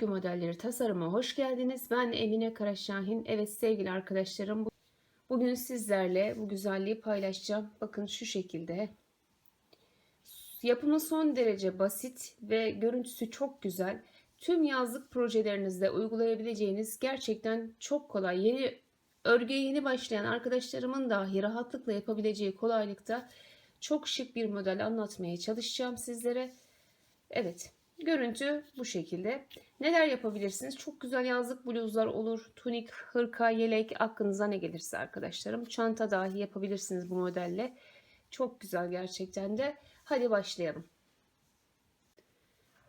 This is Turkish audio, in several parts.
örgü modelleri tasarıma hoş geldiniz. Ben Emine Karaşahin. Evet sevgili arkadaşlarım bu- bugün sizlerle bu güzelliği paylaşacağım. Bakın şu şekilde. Yapımı son derece basit ve görüntüsü çok güzel. Tüm yazlık projelerinizde uygulayabileceğiniz gerçekten çok kolay. Yeni örgüye yeni başlayan arkadaşlarımın dahi rahatlıkla yapabileceği kolaylıkta çok şık bir model anlatmaya çalışacağım sizlere. Evet, görüntü bu şekilde. Neler yapabilirsiniz? Çok güzel yazlık bluzlar olur. Tunik, hırka, yelek aklınıza ne gelirse arkadaşlarım. Çanta dahi yapabilirsiniz bu modelle. Çok güzel gerçekten de. Hadi başlayalım.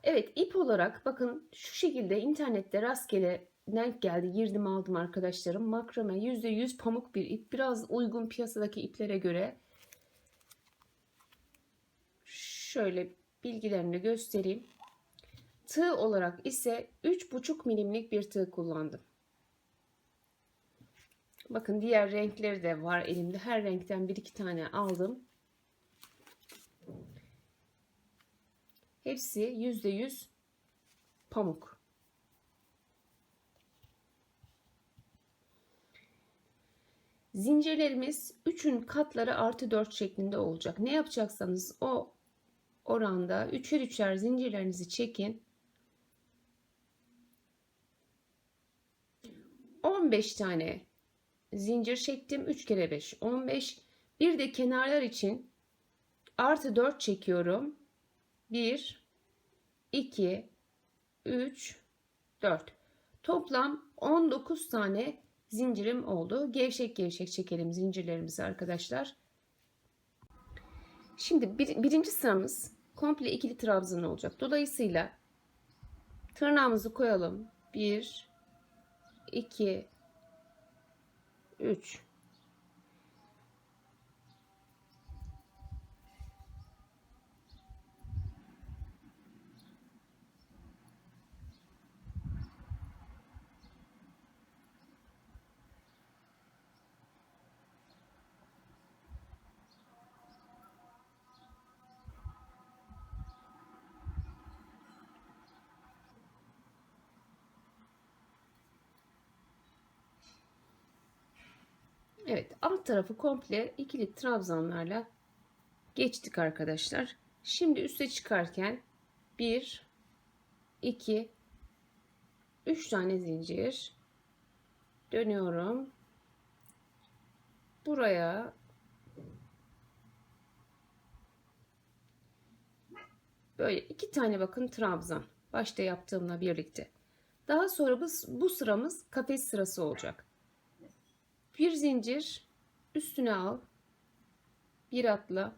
Evet ip olarak bakın şu şekilde internette rastgele denk geldi girdim aldım arkadaşlarım. Makrame %100 pamuk bir ip. Biraz uygun piyasadaki iplere göre. Şöyle bilgilerini göstereyim. Tığ olarak ise 3,5 milimlik bir tığ kullandım. Bakın diğer renkleri de var elimde. Her renkten bir iki tane aldım. Hepsi %100 pamuk. Zincirlerimiz 3'ün katları artı 4 şeklinde olacak. Ne yapacaksanız o oranda üçer üçer zincirlerinizi çekin. 15 tane zincir çektim. 3 kere 5 15. Bir de kenarlar için artı 4 çekiyorum. 1 2 3 4 Toplam 19 tane zincirim oldu. Gevşek gevşek çekelim zincirlerimizi arkadaşlar. Şimdi bir, birinci sıramız komple ikili trabzan olacak. Dolayısıyla tırnağımızı koyalım. 1 2 3 Evet alt tarafı komple ikili trabzanlarla geçtik arkadaşlar. Şimdi üste çıkarken 1 2 3 tane zincir dönüyorum. Buraya böyle iki tane bakın trabzan başta yaptığımla birlikte. Daha sonra bu, bu sıramız kafes sırası olacak. Bir zincir üstüne al. Bir atla.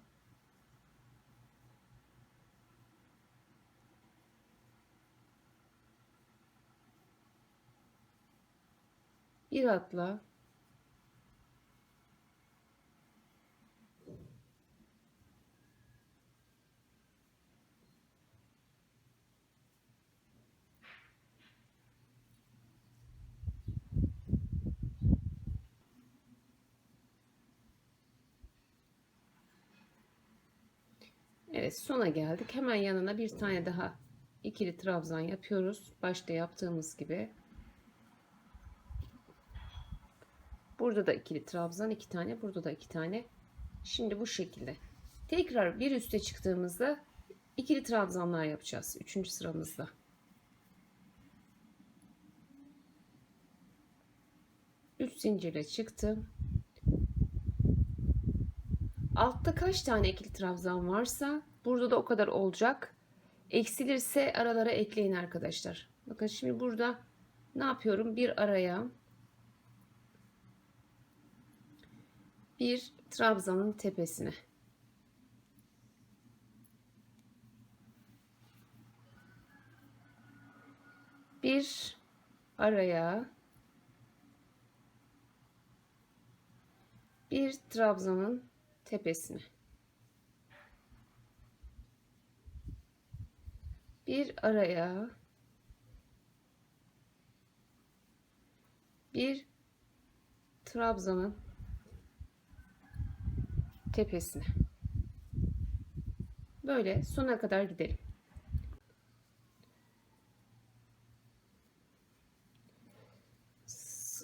Bir atla. Evet sona geldik. Hemen yanına bir tane daha ikili trabzan yapıyoruz. Başta yaptığımız gibi. Burada da ikili trabzan iki tane. Burada da iki tane. Şimdi bu şekilde. Tekrar bir üste çıktığımızda ikili trabzanlar yapacağız. Üçüncü sıramızda. Üç zincirle çıktım. Altta kaç tane ikili trabzan varsa burada da o kadar olacak. Eksilirse aralara ekleyin arkadaşlar. Bakın şimdi burada ne yapıyorum? Bir araya bir trabzanın tepesine. Bir araya bir trabzanın tepesine. bir araya bir Trabzon'un tepesine. Böyle sona kadar gidelim.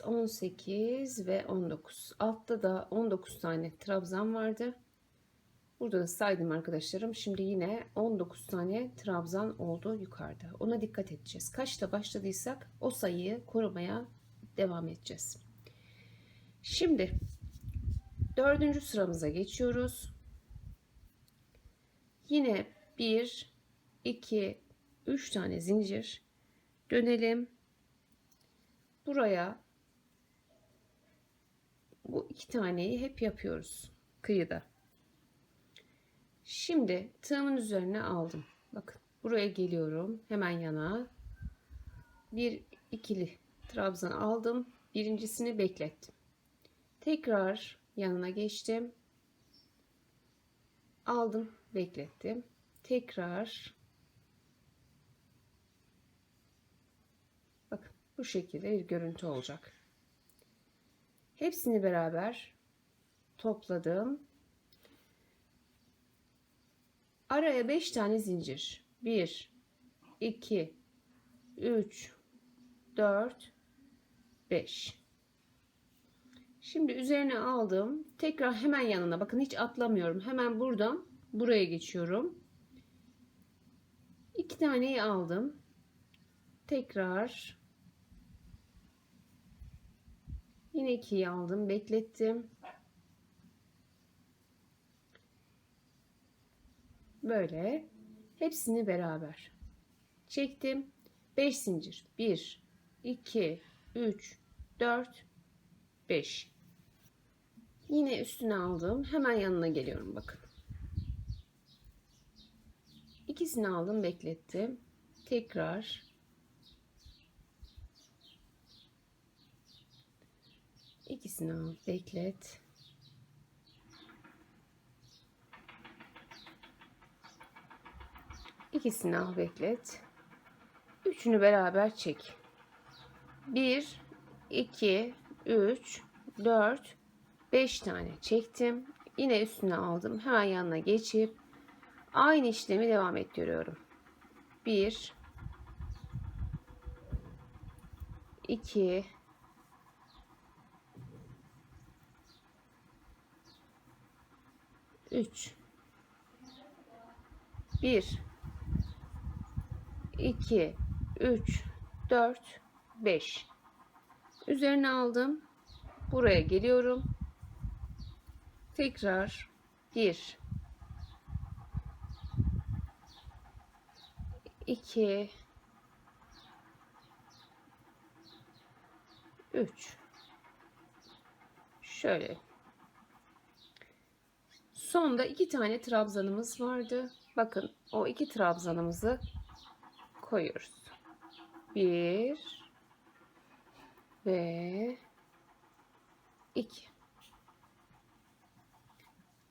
On sekiz ve on dokuz. Altta da on dokuz tane trabzan vardı. Burada da saydım arkadaşlarım. Şimdi yine 19 tane trabzan oldu yukarıda. Ona dikkat edeceğiz. Kaçta başladıysak o sayıyı korumaya devam edeceğiz. Şimdi dördüncü sıramıza geçiyoruz. Yine 1, 2, 3 tane zincir dönelim. Buraya bu iki taneyi hep yapıyoruz kıyıda. Şimdi tığımın üzerine aldım. Bakın buraya geliyorum. Hemen yana. Bir ikili trabzan aldım. Birincisini beklettim. Tekrar yanına geçtim. Aldım, beklettim. Tekrar Bakın bu şekilde bir görüntü olacak. Hepsini beraber topladım. Araya 5 tane zincir. 1 2 3 4 5 Şimdi üzerine aldım. Tekrar hemen yanına. Bakın hiç atlamıyorum. Hemen buradan buraya geçiyorum. İki taneyi aldım. Tekrar yine ikiyi aldım. Beklettim. Böyle hepsini beraber çektim. 5 zincir. 1 2 3 4 5 Yine üstüne aldım. Hemen yanına geliyorum bakın. İkisini aldım, beklettim. Tekrar ikisini al, beklet. İkisini al, beklet. Üçünü beraber çek. 1 2 3 4 5 tane çektim. Yine üstüne aldım. Hemen yanına geçip aynı işlemi devam ettiriyorum. 1 2 3 1 2 3 4 5 üzerine aldım. Buraya geliyorum. Tekrar 1 2 3 şöyle. Sonda iki tane trabzanımız vardı. Bakın o iki trabzanımızı koyuyoruz bir ve iki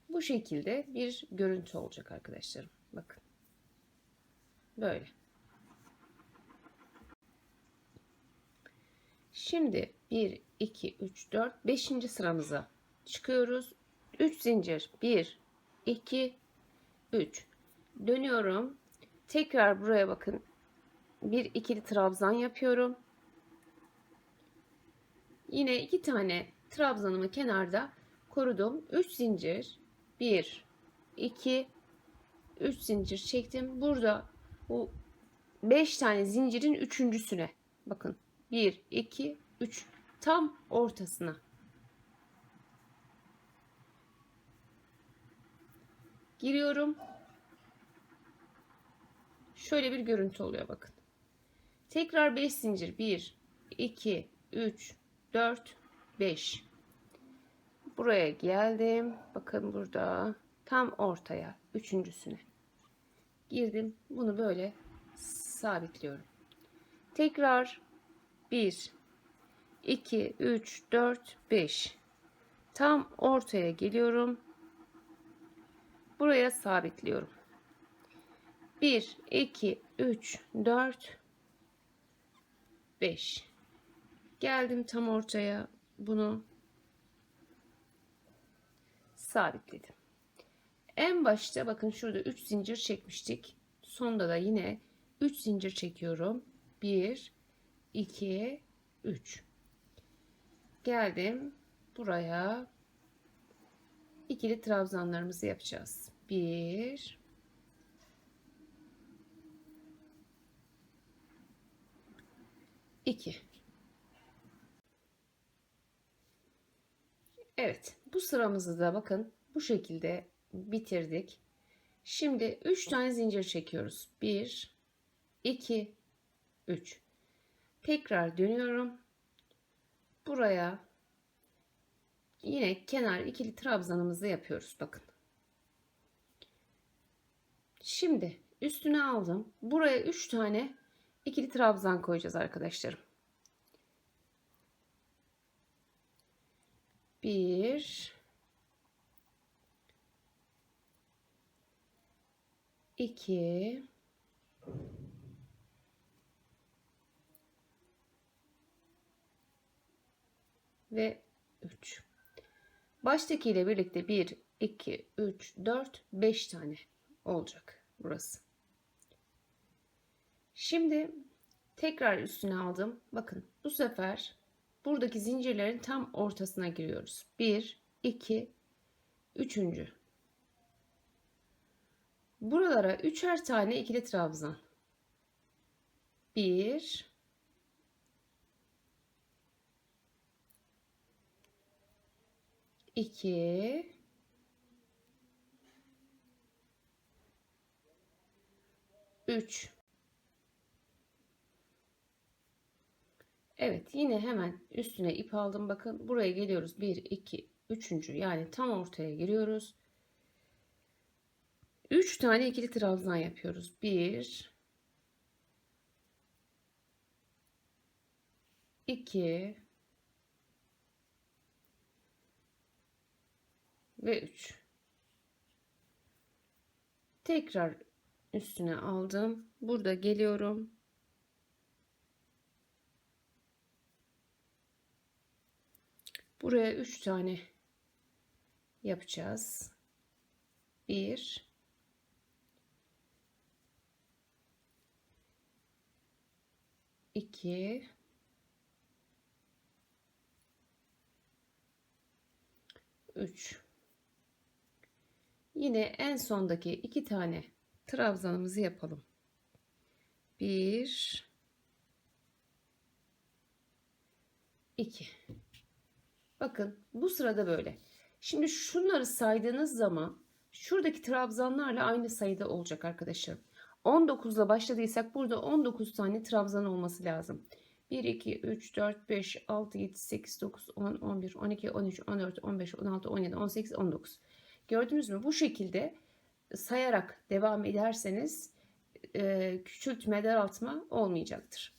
bu şekilde bir görüntü olacak arkadaşlarım. Bakın. Böyle. Şimdi 1, 2, 3, 4, 5. sıramıza çıkıyoruz. 3 zincir. 1, 2, 3. Dönüyorum. Tekrar buraya bakın. Bir ikili trabzan yapıyorum. Yine iki tane trabzanımı kenarda korudum. 3 zincir. 1 2 3 zincir çektim. Burada bu 5 tane zincirin üçüncüsüne bakın 1 2 3 tam ortasına giriyorum. Şöyle bir görüntü oluyor bakın. Tekrar 5 zincir 1 2 3 4 5 Buraya geldim. Bakın burada tam ortaya üçüncüsüne girdim. Bunu böyle sabitliyorum. Tekrar 1 2 3 4 5 tam ortaya geliyorum. Buraya sabitliyorum. 1 2 3 4 5 geldim tam ortaya bunu sabitledim. En başta bakın şurada 3 zincir çekmiştik. Sonda da yine 3 zincir çekiyorum. 1 2 3 geldim buraya ikili trabzanlarımızı yapacağız. Bir iki Evet bu sıramızı da bakın bu şekilde bitirdik. Şimdi 3 tane zincir çekiyoruz. 1 2 3 Tekrar dönüyorum. Buraya yine kenar ikili trabzanımızı yapıyoruz. Bakın. Şimdi üstüne aldım. Buraya 3 tane ikili trabzan koyacağız arkadaşlarım. 1 2 ve 3. Baştaki ile birlikte 1, 2, 3, 4, 5 tane olacak burası. Şimdi tekrar üstüne aldım. Bakın bu sefer buradaki zincirlerin tam ortasına giriyoruz. 1, 2, 3. Buralara üçer tane ikili trabzan. 1 2 3 Evet yine hemen üstüne ip aldım. Bakın buraya geliyoruz. 1 2 3. yani tam ortaya giriyoruz. 3 tane ikili trabzan yapıyoruz. 1 2 ve 3 tekrar üstüne aldım. Burada geliyorum buraya 3 tane yapacağız. 1 2 3 Yine en sondaki iki tane trabzanımızı yapalım. Bir, iki. Bakın bu sırada böyle. Şimdi şunları saydığınız zaman şuradaki trabzanlarla aynı sayıda olacak arkadaşlar. 19 ile başladıysak burada 19 tane trabzan olması lazım. 1, 2, 3, 4, 5, 6, 7, 8, 9, 10, 11, 12, 13, 14, 15, 16, 17, 18, 19. Gördünüz mü? Bu şekilde sayarak devam ederseniz e, küçültme, daraltma olmayacaktır.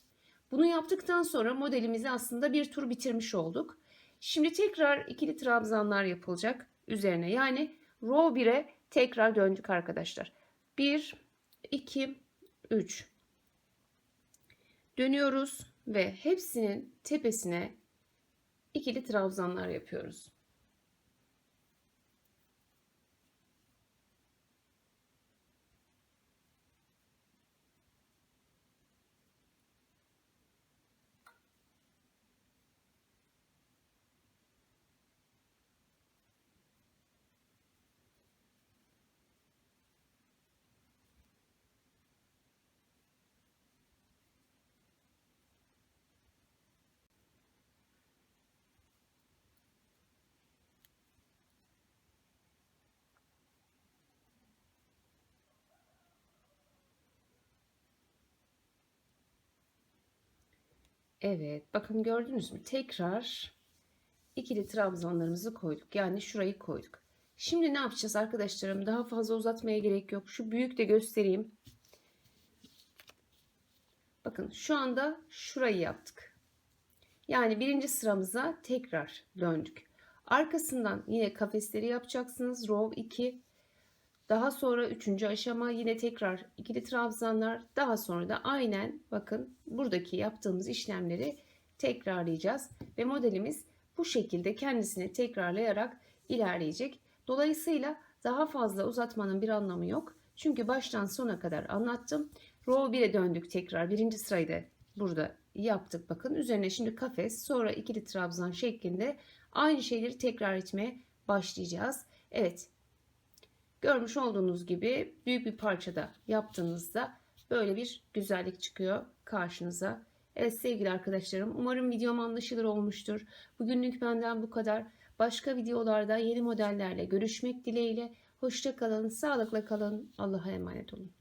Bunu yaptıktan sonra modelimizi aslında bir tur bitirmiş olduk. Şimdi tekrar ikili trabzanlar yapılacak üzerine. Yani row 1'e tekrar döndük arkadaşlar. 1, 2, 3. Dönüyoruz ve hepsinin tepesine ikili trabzanlar yapıyoruz. Evet bakın gördünüz mü? Tekrar ikili trabzanlarımızı koyduk. Yani şurayı koyduk. Şimdi ne yapacağız arkadaşlarım? Daha fazla uzatmaya gerek yok. Şu büyük de göstereyim. Bakın şu anda şurayı yaptık. Yani birinci sıramıza tekrar döndük. Arkasından yine kafesleri yapacaksınız. Row 2. Daha sonra üçüncü aşama yine tekrar ikili trabzanlar. Daha sonra da aynen bakın buradaki yaptığımız işlemleri tekrarlayacağız. Ve modelimiz bu şekilde kendisini tekrarlayarak ilerleyecek. Dolayısıyla daha fazla uzatmanın bir anlamı yok. Çünkü baştan sona kadar anlattım. Row 1'e döndük tekrar. Birinci sırayı da burada yaptık. Bakın üzerine şimdi kafes sonra ikili trabzan şeklinde aynı şeyleri tekrar etmeye başlayacağız. Evet. Görmüş olduğunuz gibi büyük bir parçada yaptığınızda böyle bir güzellik çıkıyor karşınıza. Evet sevgili arkadaşlarım umarım videom anlaşılır olmuştur. Bugünlük benden bu kadar. Başka videolarda yeni modellerle görüşmek dileğiyle. Hoşça kalın, sağlıkla kalın. Allah'a emanet olun.